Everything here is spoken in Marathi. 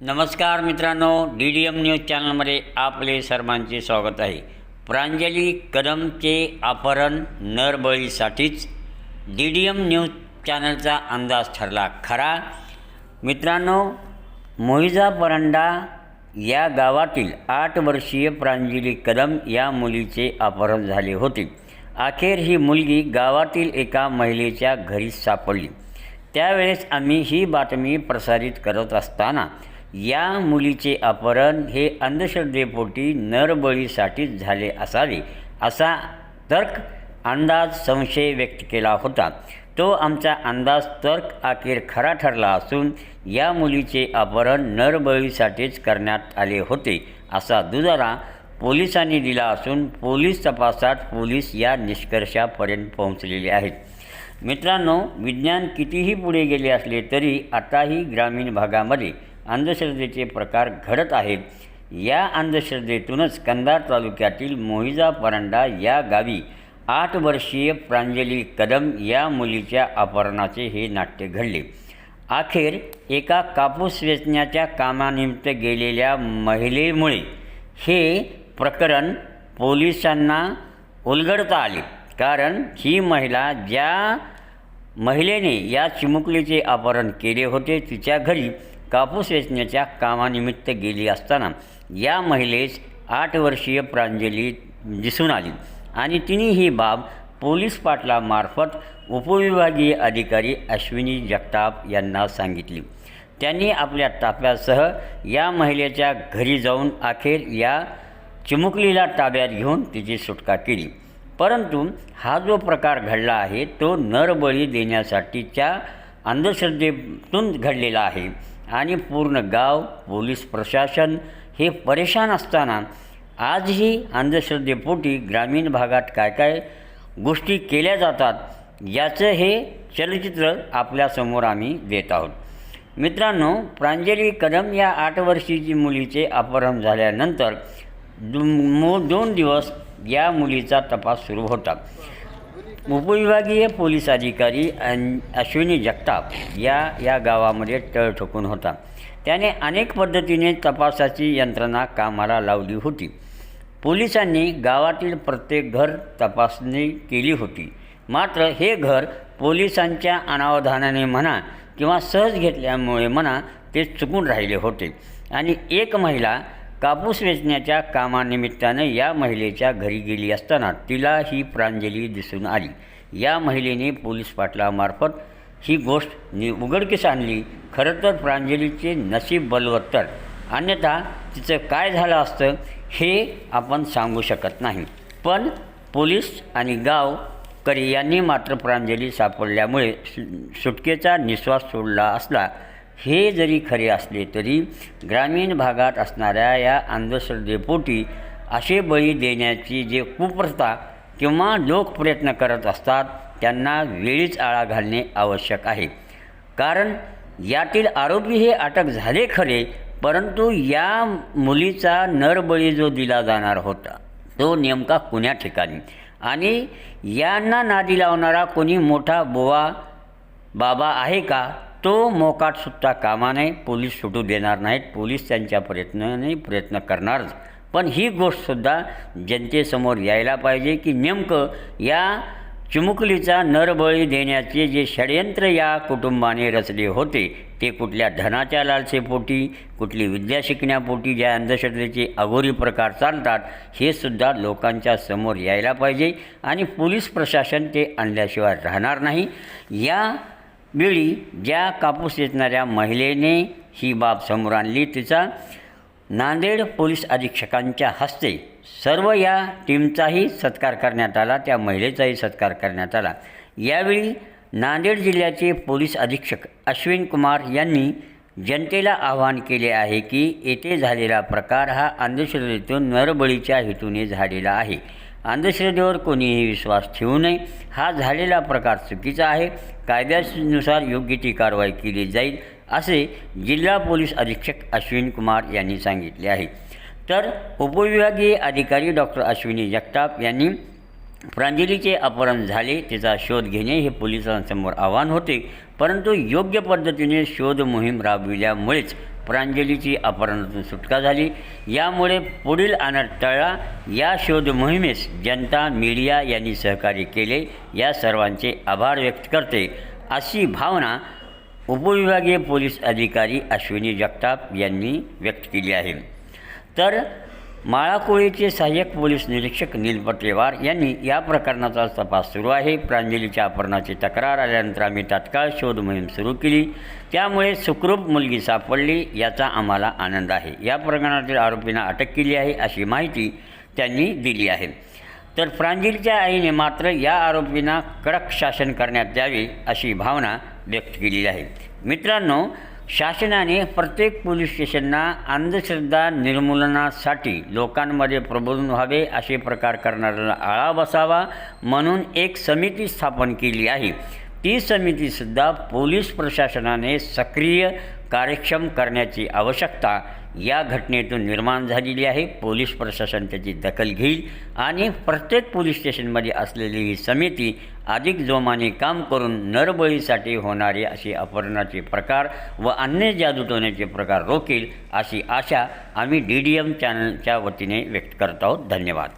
नमस्कार मित्रांनो डी डी एम न्यूज चॅनलमध्ये आपले सर्वांचे स्वागत आहे. प्रांजली कदमचे अपहरण नरबळीसाठीच डी डी एम न्यूज चॅनलचा अंदाज ठरला खरा. मित्रांनो मोहिजा परंडा या गावातील आठ वर्षीय प्रांजली कदम या मुलीचे अपहरण झाले होते. अखेर ही मुलगी गावातील एका महिलेच्या घरी सापडली. त्यावेळेस आम्ही ही बातमी प्रसारित करत असताना या मुलीचे अपहरण हे अंधश्रद्धेपोटी नरबळीसाठीच झाले असावे असा तर्क अंदाज संशय व्यक्त केला होता. तो आमचा अंदाज तर्क अखेर खरा ठरला असून या मुलीचे अपहरण नरबळीसाठीच करण्यात आले होते असा दुजारा पोलिसांनी दिला असून पोलीस तपासात पोलीस या निष्कर्षापर्यंत पोहोचलेले आहेत. मित्रांनो विज्ञान कितीही पुढे गेले असले तरी आताही ग्रामीण भागामध्ये अंधश्रद्धेचे प्रकार घडत आहेत. या अंधश्रद्धेतूनच कंधार तालुक्यातील मोहिजा परांडा या गावी आठ वर्षीय प्रांजली कदम या मुलीच्या अपहरणाचे हे नाट्य घडले. अखेर एका कापूस वेचण्याच्या कामानिमित्त गेलेल्या महिलेमुळे हे प्रकरण पोलिसांना उलगडता आले. कारण ही महिला ज्या महिलेने या चिमुकलीचे अपहरण केले होते तिच्या घरी कापूस वेचण्याच्या कामानिमित्त गेली असताना या महिलेस आठ वर्षीय प्रांजली दिसून आली. आणि तिने ही बाब पोलीस पाटलामार्फत उपविभागीय अधिकारी अश्विनी जगताप यांना सांगितली. त्यांनी आपल्या ताफ्यासह या महिलेच्या घरी जाऊन अखेर या चिमुकलीला ताब्यात घेऊन तिची सुटका केली. परंतु हा जो प्रकार घडला आहे तो नरबळी देण्यासाठीच्या अंधश्रद्धेतून घडलेला आहे. आणि पूर्ण गाव पोलीस प्रशासन हे परेशान असताना आजही अंधश्रद्धेपोटी ग्रामीण भागात काय काय गोष्टी केल्या जातात याचं हे चलचित्र आपल्यासमोर आम्ही देत आहोत. मित्रांनो प्रांजली कदम या आठ वर्षीची मुलीचे अपहरण झाल्यानंतर दो दोन दिवस या मुलीचा तपास सुरू होता. उपविभागीय पोलीस अधिकारी अन अश्विनी जगताप या या गावामध्ये तळ ठोकून होता. त्याने अनेक पद्धतीने तपासाची यंत्रणा कामाला लावली होती. पोलिसांनी गावातील प्रत्येक घर तपासणी केली होती. मात्र हे घर पोलिसांच्या अनावधानाने म्हणा किंवा सहज घेतल्यामुळे म्हणा ते चुकून राहिले होते. आणि एक महिला कापूस वेचण्याच्या कामानिमित्तानं या महिलेच्या घरी गेली असताना तिला ही प्रांजली दिसून आली. या महिलेने पोलीस पाटलामार्फत ही गोष्ट नि उघडकीस आणली. खरं तर प्रांजलीचे नशीब बलवत्तर. अन्यथा तिचं काय झालं असतं हे आपण सांगू शकत नाही. पण पोलीस आणि गाव करी यांनी मात्र प्रांजली सापडल्यामुळे सु सुटकेचा निश्वास सोडला असला हे जरी खरे असले तरी ग्रामीण भागात असणाऱ्या या अंधश्रद्धेपोटी असे बळी देण्याची जे कुप्रथा किंवा लोक प्रयत्न करत असतात त्यांना वेळीच आळा घालणे आवश्यक आहे. कारण यातील आरोपी हे अटक झाले खरे परंतु या मुलीचा नरबळी जो दिला जाणार होता तो नेमका कुण्या ठिकाणी? आणि यांना नादी लावणारा कोणी मोठा बुवा बाबा आहे का? तो मोकाटसुद्धा कामाने कामा नये पोलीस सुटू देणार नाहीत. पोलीस त्यांच्या प्रयत्नाने प्रयत्न करणारच पण ही गोष्टसुद्धा जनतेसमोर यायला पाहिजे की नेमकं या चिमुकलीचा नरबळी देण्याचे जे षडयंत्र या कुटुंबाने रचले होते ते कुठल्या धनाच्या लालसेपोटी कुठली विद्या शिकण्यापोटी ज्या अंधश्रद्धेचे अघोरी प्रकार चालतात हे सुद्धा लोकांच्या समोर यायला पाहिजे. आणि पोलीस प्रशासन ते आणल्याशिवाय राहणार नाही. या वेळी ज्या कापूस वेचणाऱ्या महिलेने ही बाब समोर आणली तिचा नांदेड पोलीस अधीक्षकांच्या हस्ते सर्व या टीमचाही सत्कार करण्यात आला त्या महिलेचाही सत्कार करण्यात आला. यावेळी नांदेड जिल्ह्याचे पोलीस अधीक्षक अश्विन कुमार यांनी जनतेला आवाहन केले आहे की येथे झालेला प्रकार हा अंधश्रद्धेतून नरबळीच्या हेतूने झालेला आहे. अंधश्रद्धेवर कोणीही विश्वास ठेवू नये. हा झालेला प्रकार चुकीचा आहे. कायद्यानुसार योग्य ती कारवाई केली जाईल असे जिल्हा पोलीस अधीक्षक अश्विन कुमार यांनी सांगितले आहे. तर उपविभागीय अधिकारी डॉक्टर अश्विनी जगताप यांनी प्रांजलीचे अपहरण झाले त्याचा शोध घेणे हे पोलिसांसमोर आव्हान होते. परंतु योग्य पद्धतीने शोध मोहीम राबविल्यामुळेच प्रांजलीची अपहरणातून सुटका झाली. यामुळे पुढील अनर्थ टळला या शोध मोहिमेस जनता मीडिया यांनी सहकार्य केले. या सर्वांचे आभार व्यक्त करते. अशी भावना उपविभागीय पोलीस अधिकारी अश्विनी जगताप यांनी व्यक्त केली आहे. तर माळाकोळीचे सहाय्यक पोलीस निरीक्षक नील पटलेवार यांनी या प्रकरणाचा तपास सुरू आहे. प्रांजलीच्या अपहरणाची तक्रार आल्यानंतर आम्ही तात्काळ शोध मोहीम सुरू केली. त्यामुळे सुखरूप मुलगी सापडली याचा आम्हाला आनंद आहे. या प्रकरणातील आरोपींना अटक केली आहे अशी माहिती त्यांनी दिली आहे. तर प्रांजलीच्या आईने मात्र या आरोपींना कडक शासन करण्यात यावे अशी भावना व्यक्त केली आहे. मित्रांनो शासनाने प्रत्येक पोलीस स्टेशनना अंधश्रद्धा निर्मूलनासाठी लोकांमध्ये प्रबोधन व्हावे असे प्रकार करणाऱ्याला आळा बसावा म्हणून एक समिती स्थापन केली आहे. ती समितीसुद्धा पोलीस प्रशासनाने सक्रिय कार्यक्षम करण्याची आवश्यकता या घटनेतून निर्माण झालेली आहे. पोलीस प्रशासन त्याची दखल घेईल आणि प्रत्येक पोलीस स्टेशनमध्ये असलेली ही समिती अधिक जोमाने काम करून नरबळीसाठी होणारे असे अपहरणाचे प्रकार व अन्य जादूटोण्याचे प्रकार रोखेल अशी आशा आम्ही डी डी एम चॅनलच्या वतीने व्यक्त करत आहोत. धन्यवाद.